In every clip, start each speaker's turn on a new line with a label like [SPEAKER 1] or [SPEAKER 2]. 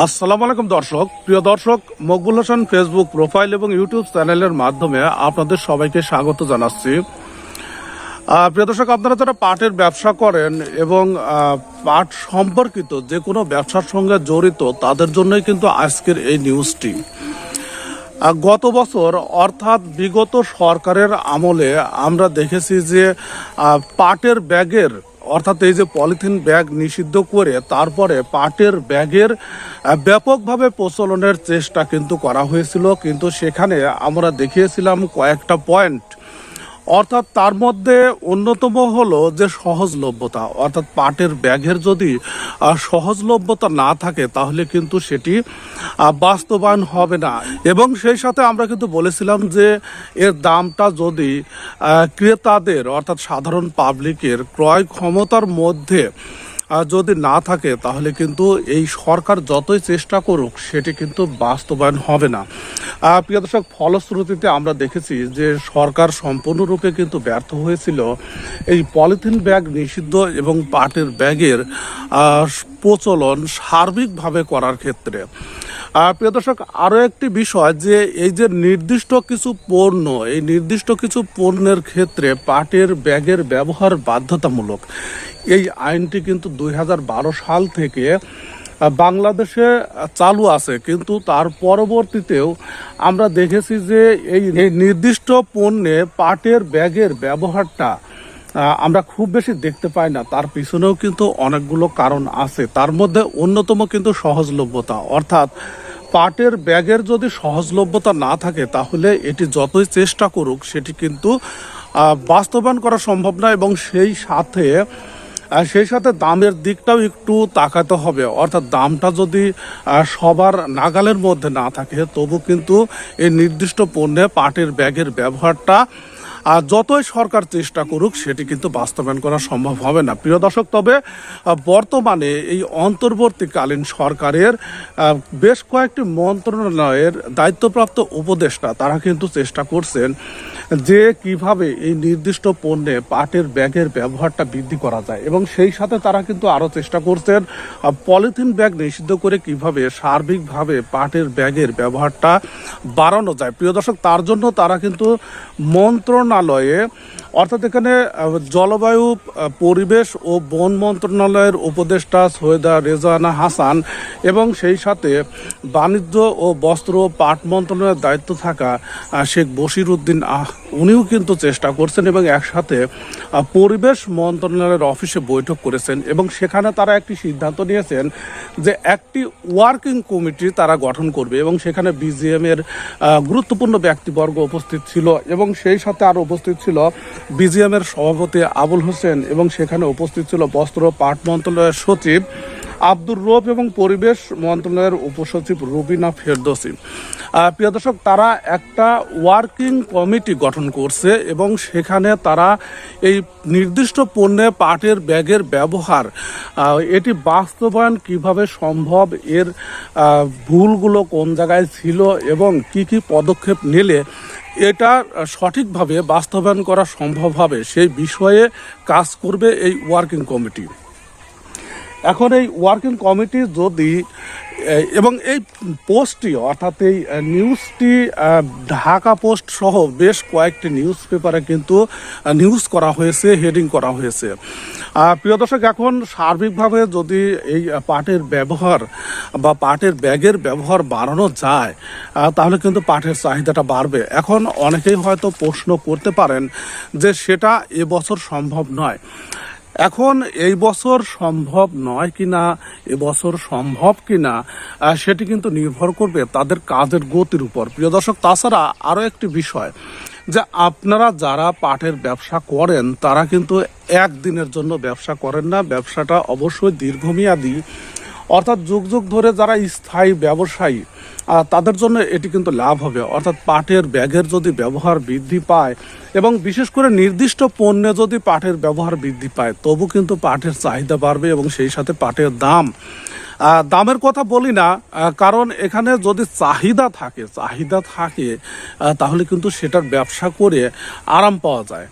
[SPEAKER 1] আসসালামু আলাইকুম দর্শক। প্রিয় দর্শক, মকবুল হোসেন ফেসবুক প্রোফাইল এবং ইউটিউব চ্যানেলের মাধ্যমে আপনাদের সবাইকে স্বাগত জানাচ্ছি। প্রিয় দর্শক, আপনারা যারা পাটের ব্যবসা করেন এবং পাট সম্পর্কিত যে কোনো ব্যবসার সঙ্গে জড়িত, তাদের জন্যই কিন্তু আজকের এই নিউজটি গত বছর অর্থাৎ বিগত সরকারের আমলে আমরা দেখেছি যে পাটের ব্যাগের অর্থাৎ এই যে পলিথিন ব্যাগ নিষিদ্ধ করে তারপরে পাটের ব্যাগের ব্যাপকভাবে প্রচলনের চেষ্টা কিন্তু করা হয়েছিল। কিন্তু সেখানে আমরা দেখিয়েছিলাম কয়েকটা পয়েন্ট অর্থাৎ তার মধ্যে অন্যতম হলো যে সহজলভ্যতা, অর্থাৎ পাটের ব্যাগের যদি সহজলভ্যতা না থাকে, তাহলে কিন্তু সেটি বাস্তবায়ন হবে না। এবং সেই সাথে আমরা কিন্তু বলেছিলাম যে এর দামটা যদি ক্রেতাদের, অর্থাৎ সাধারণ পাবলিকের ক্রয় ক্ষমতার মধ্যে যদি না থাকে, তাহলে কিন্তু এই সরকার যতই চেষ্টা করুক, সেটি কিন্তু বাস্তবায়ন হবে না। প্রিয় দর্শক, ফলশ্রুতিতে আমরা দেখেছি যে সরকার সম্পূর্ণরূপে কিন্তু ব্যর্থ হয়েছিল। এই পলিথিন ব্যাগ নিষিদ্ধ এবং পাটের ব্যাগের প্রচলন সার্বিকভাবে করার ক্ষেত্রে। প্রিয় দর্শক আরও একটি বিষয় যে এই যে নির্দিষ্ট কিছু পণ্য, এই নির্দিষ্ট কিছু পণ্যের ক্ষেত্রে পাটের ব্যাগের ব্যবহার বাধ্যতামূলক। এই আইনটি কিন্তু দুই হাজার বারো সাল থেকে বাংলাদেশে চালু আছে। কিন্তু তার পরবর্তীতেও আমরা দেখেছি যে এই নির্দিষ্ট পণ্যে পাটের ব্যাগের ব্যবহারটা আমরা খুব বেশি দেখতে পাই না। তার পিছনেও কিন্তু অনেকগুলো কারণ আছে। তার মধ্যে অন্যতম কিন্তু সহজলভ্যতা। অর্থাৎ পাটের ব্যাগের যদি সহজলভ্যতা না থাকে, তাহলে এটি যতই চেষ্টা করুক, সেটি কিন্তু বাস্তবায়ন করা সম্ভব না এবং সেই সাথে সেই সাথে দামের দিকটাও একটু তাকাতে হবে। অর্থাৎ দামটা যদি সবার নাগালের মধ্যে না থাকে, তবু কিন্তু এই নির্দিষ্ট পণ্যে পাটের ব্যাগের ব্যবহারটা আর যতই সরকার চেষ্টা করুক, সেটি কিন্তু বাস্তবায়ন করা সম্ভব হবে না। প্রিয় দর্শক, তবে বর্তমানে এই অন্তর্বর্তীকালীন সরকারের বেশ কয়েকটি মন্ত্রণালয়ের দায়িত্বপ্রাপ্ত উপদেষ্টা, তারা কিন্তু চেষ্টা করছেন যে কীভাবে এই নির্দিষ্ট পণ্যে পাটের ব্যাগের ব্যবহারটা বৃদ্ধি করা যায়। এবং সেই সাথে তারা কিন্তু আরও চেষ্টা করছেন পলিথিন ব্যাগ নিষিদ্ধ করে কীভাবে সার্বিকভাবে পাটের ব্যাগের ব্যবহারটা বাড়ানো যায়। প্রিয় দর্শক, তার জন্য তারা কিন্তু মন্ত্রণালয়ে, অর্থাৎ এখানে জলবায়ু পরিবেশ ও বন মন্ত্রণালয়ের উপদেষ্টা সৈয়দা রেজানা হাসান এবং সেই সাথে বাণিজ্য ও বস্ত্র পাট মন্ত্রণালয়ের দায়িত্ব থাকা শেখ বশির উদ্দিন আহ, উনিও কিন্তু চেষ্টা করছেন এবং একসাথে পরিবেশ মন্ত্রণালয়ের অফিসে বৈঠক করেছেন এবং সেখানে তারা একটি সিদ্ধান্ত নিয়েছেন যে একটি ওয়ার্কিং কমিটি তারা গঠন করবে এবং সেখানে বিজিএম এর গুরুত্বপূর্ণ ব্যক্তিবর্গ উপস্থিত ছিল এবং সেই সাথে আরও উপস্থিত ছিল বিজিএম এর সভাপতি আবুল হোসেন এবং সেখানে উপস্থিত ছিল বস্ত্র পাট মন্ত্রণালয়ের সচিব আব্দুর রব এবং পরিবেশ মন্ত্রণালয়ের উপসচিব রুবিনা ফেরদোসি। প্রিয় দর্শক, তারা একটা ওয়ার্কিং কমিটি গঠন করছে এবং সেখানে তারা এই নির্দিষ্ট পণ্যে পাটের ব্যাগের ব্যবহার এটি বাস্তবায়ন কীভাবে সম্ভব, এর ভুলগুলো কোন জায়গায় ছিল এবং কি কি পদক্ষেপ নিলে এটা সঠিকভাবে বাস্তবায়ন করা সম্ভব হবে সেই বিষয়ে কাজ করবে এই ওয়ার্কিং কমিটি এখন এই ওয়ার্কিং কমিটি যদি এবং এই পোস্টটি অর্থাৎ এই নিউজটি ঢাকা পোস্ট সহ বেশ কয়েকটি নিউজ পেপারে কিন্তু নিউজ করা হয়েছে হেডিং করা হয়েছে। প্রিয় দর্শক, এখন সার্বিকভাবে যদি এই পাটের ব্যবহার বা পাটের ব্যাগের ব্যবহার বাড়ানো যায় তাহলে কিন্তু পাটের চাহিদাটা বাড়বে। এখন অনেকেই হয়তো প্রশ্ন করতে পারেন যে সেটা এবছর সম্ভব নয়। এখন এই বছর সম্ভব নয় কিনা এবছর সম্ভব কিনা সেটি কিন্তু নির্ভর করবে তাদের কাজের গতির উপর। প্রিয় দর্শক, তাছাড়া আরও একটি বিষয়, যে আপনারা যারা পাটের ব্যবসা করেন, তারা কিন্তু একদিনের জন্য ব্যবসা করেন না। ব্যবসাটা অবশ্যই দীর্ঘমেয়াদী। অর্থাৎ যুগ যুগ ধরে যারা স্থায়ী ব্যবসায়ী তাদের জন্য এটি কিন্তু লাভ হবে। অর্থাৎ পাটের ব্যাগের যদি ব্যবহার বৃদ্ধি পায় এবং বিশেষ করে নির্দিষ্ট পণ্যে যদি পাটের ব্যবহার বৃদ্ধি পায়, তবু কিন্তু পাটের চাহিদা বাড়বে এবং সেই সাথে পাটের দাম। দামের কথা বলি না কারণ এখানে যদি চাহিদা থাকে চাহিদা থাকে তাহলে কিন্তু সেটার ব্যবসা করে আরাম পাওয়া যায়।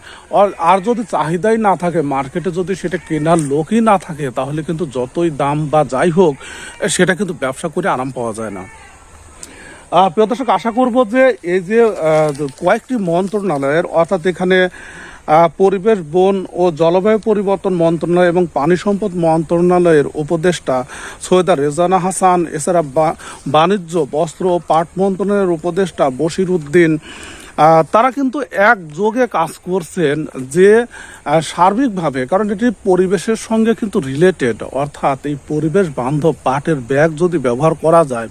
[SPEAKER 1] আর- যদি চাহিদাই না থাকে, মার্কেটে যদি সেটা কেনার লোকই না থাকে, তাহলে কিন্তু যতই দাম বা যাই হোক, সেটা কিন্তু ব্যবসা করে আরাম পাওয়া যায় না। প্রিয় দর্শক, আশা করব যে এই যে কয়েকটি মন্ত্রণালয়ের, অর্থাৎ এখানে পরিবেশ, বন ও জলবায়ু পরিবর্তন মন্ত্রণালয় এবং পানি সম্পদ মন্ত্রণালয়ের উপদেষ্টা সৈয়দা রেজানা হাসান, এছাড়া বাণিজ্য, বস্ত্র ও পাট মন্ত্রণালয়ের উপদেষ্টা বশির উদ্দিন তারা কিন্তু একযোগে কাজ করছেন যে সার্বিকভাবে, কারণ এটি পরিবেশের সঙ্গে কিন্তু রিলেটেড অর্থাৎ এই পরিবেশ বান্ধব পাটের ব্যাগ যদি ব্যবহার করা যায়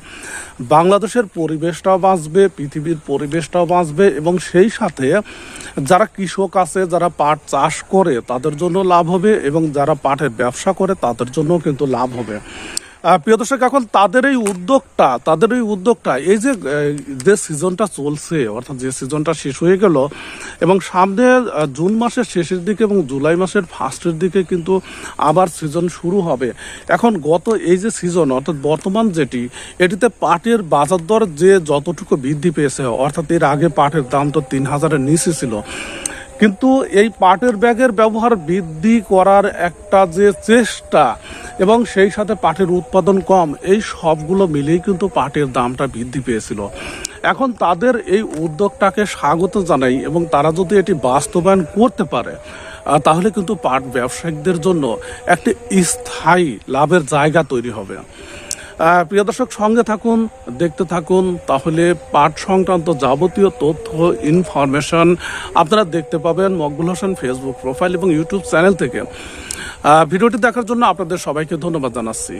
[SPEAKER 1] বাংলাদেশের পরিবেশটাও বাঁচবে, পৃথিবীর পরিবেশটাও বাঁচবে এবং সেই সাথে যারা কৃষক আছে, যারা পাট চাষ করে তাদের জন্য লাভ হবে এবং যারা পাটের ব্যবসা করে তাদের জন্য কিন্তু লাভ হবে। প্রিয় দর্শক, এখন তাদের এই উদ্যোগটা, তাদের এই উদ্যোগটা, এই যে যে সিজনটা চলছে, অর্থাৎ যে সিজনটা শেষ হয়ে গেল, এবং সামনে জুন মাসের শেষের দিকে এবং জুলাই মাসের ফার্স্টের দিকে কিন্তু আবার সিজন শুরু হবে। এখন গত এই যে সিজন, অর্থাৎ বর্তমান যেটি, এটিতে পাটের বাজার দর যে যতটুকু বৃদ্ধি পেয়েছে, অর্থাৎ এর আগে পাটের দাম তো তিন হাজারের নিচে ছিল কিন্তু এই পাটের ব্যাগের ব্যবহার বৃদ্ধি করার একটা যে চেষ্টা এবং সেই সাথে পাটের উৎপাদন কম, এই সবগুলো মিলেই কিন্তু পাটের দামটা বৃদ্ধি পেয়েছিল। এখন তাদের এই উদ্যোগটাকে স্বাগত জানাই এবং তারা যদি এটি বাস্তবায়ন করতে পারে তাহলে কিন্তু পাট ব্যবসায়িকদের জন্য একটি স্থায়ী লাভের জায়গা তৈরি হবে। প্রিয় দর্শক, সঙ্গে থাকুন, দেখতে থাকুন। তাহলে পাঠ সংক্রান্ত যাবতীয় তথ্য ইনফরমেশন আপনারা দেখতে পাবেন মকবুল হোসেন ফেসবুক প্রোফাইল এবং ইউটিউব চ্যানেল থেকে। ভিডিওটি দেখার জন্য আপনাদের সবাইকে ধন্যবাদ জানাচ্ছি।